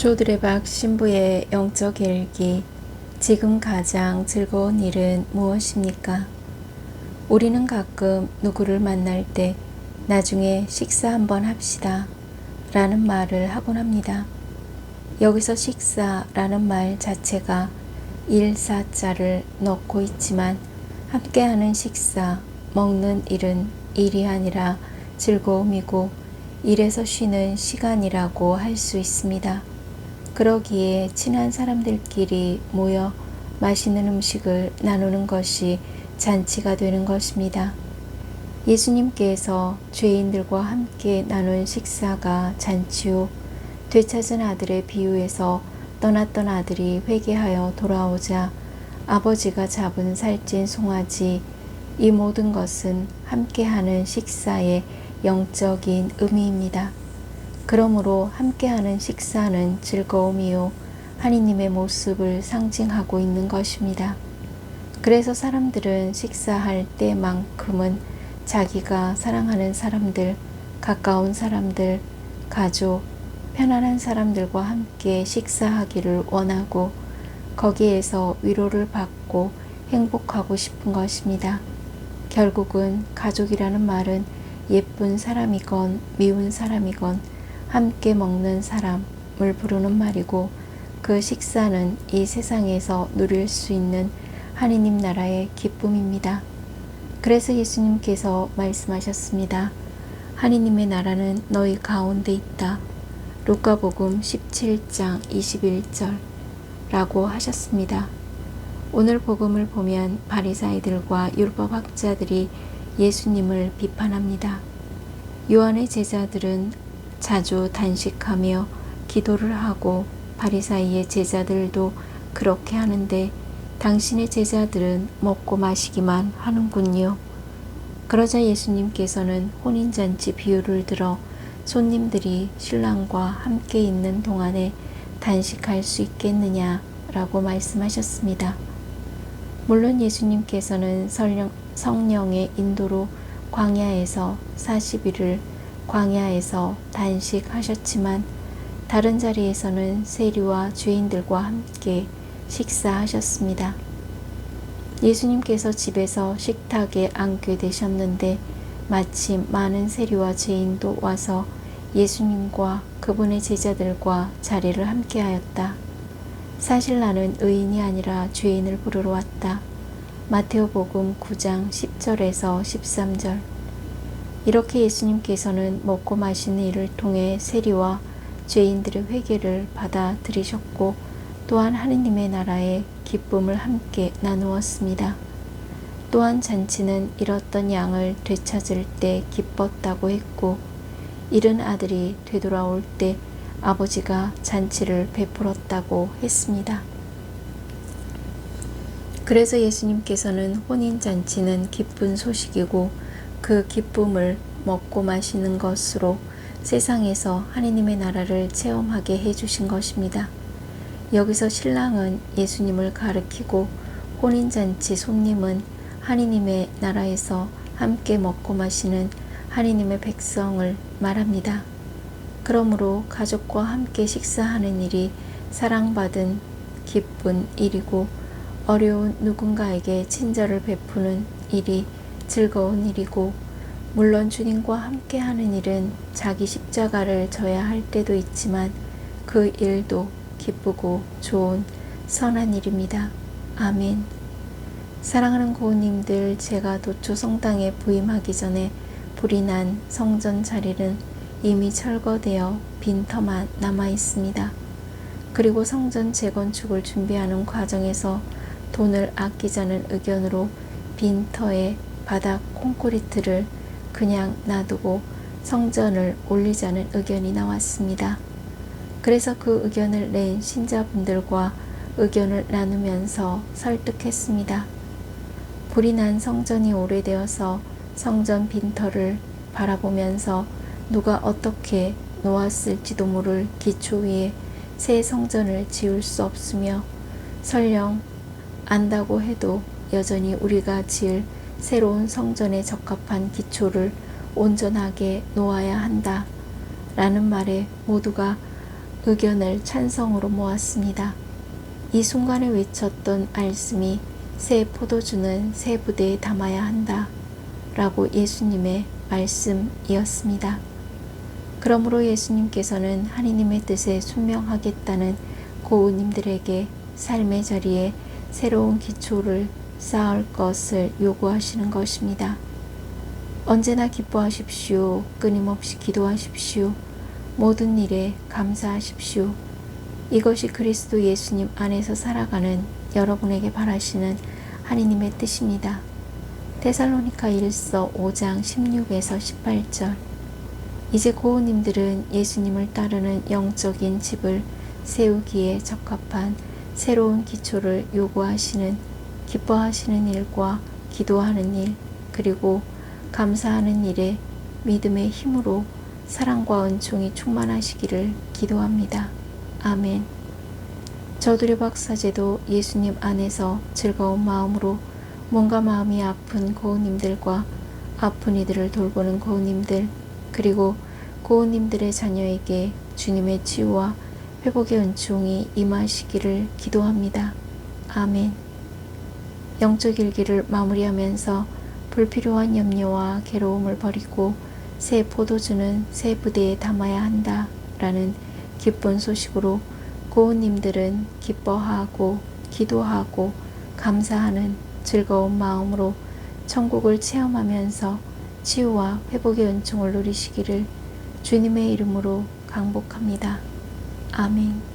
조드레박 신부의 영적 일기 지금 가장 즐거운 일은 무엇입니까? 우리는 가끔 누구를 만날 때 나중에 식사 한번 합시다 라는 말을 하곤 합니다. 여기서 식사라는 말 자체가 일사자를 넣고 있지만 함께하는 식사, 먹는 일은 일이 아니라 즐거움이고 일에서 쉬는 시간이라고 할 수 있습니다. 그러기에 친한 사람들끼리 모여 맛있는 음식을 나누는 것이 잔치가 되는 것입니다. 예수님께서 죄인들과 함께 나눈 식사가 잔치요. 되찾은 아들의 비유에서 떠났던 아들이 회개하여 돌아오자 아버지가 잡은 살찐 송아지 이 모든 것은 함께하는 식사의 영적인 의미입니다. 그러므로 함께하는 식사는 즐거움이요. 하니님의 모습을 상징하고 있는 것입니다. 그래서 사람들은 식사할 때만큼은 자기가 사랑하는 사람들, 가까운 사람들, 가족, 편안한 사람들과 함께 식사하기를 원하고 거기에서 위로를 받고 행복하고 싶은 것입니다. 결국은 가족이라는 말은 예쁜 사람이건 미운 사람이건 함께 먹는 사람을 부르는 말이고 그 식사는 이 세상에서 누릴 수 있는 하느님 나라의 기쁨입니다. 그래서 예수님께서 말씀하셨습니다. 하느님의 나라는 너희 가운데 있다. 루카복음 17장 21절 라고 하셨습니다. 오늘 복음을 보면 바리사이들과 율법 학자들이 예수님을 비판합니다. 요한의 제자들은 자주 단식하며 기도를 하고 바리사이의 제자들도 그렇게 하는데 당신의 제자들은 먹고 마시기만 하는군요. 그러자 예수님께서는 혼인잔치 비유를 들어 손님들이 신랑과 함께 있는 동안에 단식할 수 있겠느냐라고 말씀하셨습니다. 물론 예수님께서는 성령의 인도로 광야에서 40일을 광야에서 단식하셨지만 다른 자리에서는 세리와 죄인들과 함께 식사하셨습니다. 예수님께서 집에서 식탁에 앉게 되셨는데 마침 많은 세리와 죄인도 와서 예수님과 그분의 제자들과 자리를 함께 하였다. 사실 나는 의인이 아니라 죄인을 부르러 왔다. 마테오복음 9장 10절에서 13절 이렇게 예수님께서는 먹고 마시는 일을 통해 세리와 죄인들의 회개를 받아들이셨고 또한 하느님의 나라의 기쁨을 함께 나누었습니다. 또한 잔치는 잃었던 양을 되찾을 때 기뻤다고 했고 잃은 아들이 되돌아올 때 아버지가 잔치를 베풀었다고 했습니다. 그래서 예수님께서는 혼인 잔치는 기쁜 소식이고 그 기쁨을 먹고 마시는 것으로 세상에서 하느님의 나라를 체험하게 해주신 것입니다. 여기서 신랑은 예수님을 가리키고 혼인잔치 손님은 하느님의 나라에서 함께 먹고 마시는 하느님의 백성을 말합니다. 그러므로 가족과 함께 식사하는 일이 사랑받은 기쁜 일이고 어려운 누군가에게 친절을 베푸는 일이 즐거운 일이고 물론 주님과 함께 하는 일은 자기 십자가를 져야 할 때도 있지만 그 일도 기쁘고 좋은 선한 일입니다. 아멘. 사랑하는 고우님들, 제가 도초 성당에 부임하기 전에 불이 난 성전 자리는 이미 철거되어 빈터만 남아 있습니다. 그리고 성전 재건축을 준비하는 과정에서 돈을 아끼자는 의견으로 빈터에 바닥 콘크리트를 그냥 놔두고 성전을 올리자는 의견이 나왔습니다. 그래서 그 의견을 낸 신자분들과 의견을 나누면서 설득했습니다. 불이 난 성전이 오래되어서 성전 빈터를 바라보면서 누가 어떻게 놓았을지도 모를 기초 위에 새 성전을 지을 수 없으며 설령 안다고 해도 여전히 우리가 지을 새로운 성전에 적합한 기초를 온전하게 놓아야 한다. 라는 말에 모두가 의견을 찬성으로 모았습니다. 이 순간에 외쳤던 말씀이 새 포도주는 새 부대에 담아야 한다. 라고 예수님의 말씀이었습니다. 그러므로 예수님께서는 하느님의 뜻에 순명하겠다는 고우님들에게 삶의 자리에 새로운 기초를 쌓을 것을 요구하시는 것입니다. 언제나 기뻐하십시오. 끊임없이 기도하십시오. 모든 일에 감사하십시오. 이것이 그리스도 예수님 안에서 살아가는 여러분에게 바라시는 하느님의 뜻입니다. 데살로니카 1서 5장 16에서 18절 이제 고우님들은 예수님을 따르는 영적인 집을 세우기에 적합한 새로운 기초를 요구하시는 기뻐하시는 일과 기도하는 일 그리고 감사하는 일에 믿음의 힘으로 사랑과 은총이 충만하시기를 기도합니다. 아멘. 저두려 박사제도 예수님 안에서 즐거운 마음으로 뭔가 마음이 아픈 고우님들과 아픈 이들을 돌보는 고우님들 그리고 고우님들의 자녀에게 주님의 치유와 회복의 은총이 임하시기를 기도합니다. 아멘. 영적 일기를 마무리하면서 불필요한 염려와 괴로움을 버리고 새 포도주는 새 부대에 담아야 한다. 라는 기쁜 소식으로 고우님들은 기뻐하고 기도하고 감사하는 즐거운 마음으로 천국을 체험하면서 치유와 회복의 은총을 누리시기를 주님의 이름으로 강복합니다. 아멘.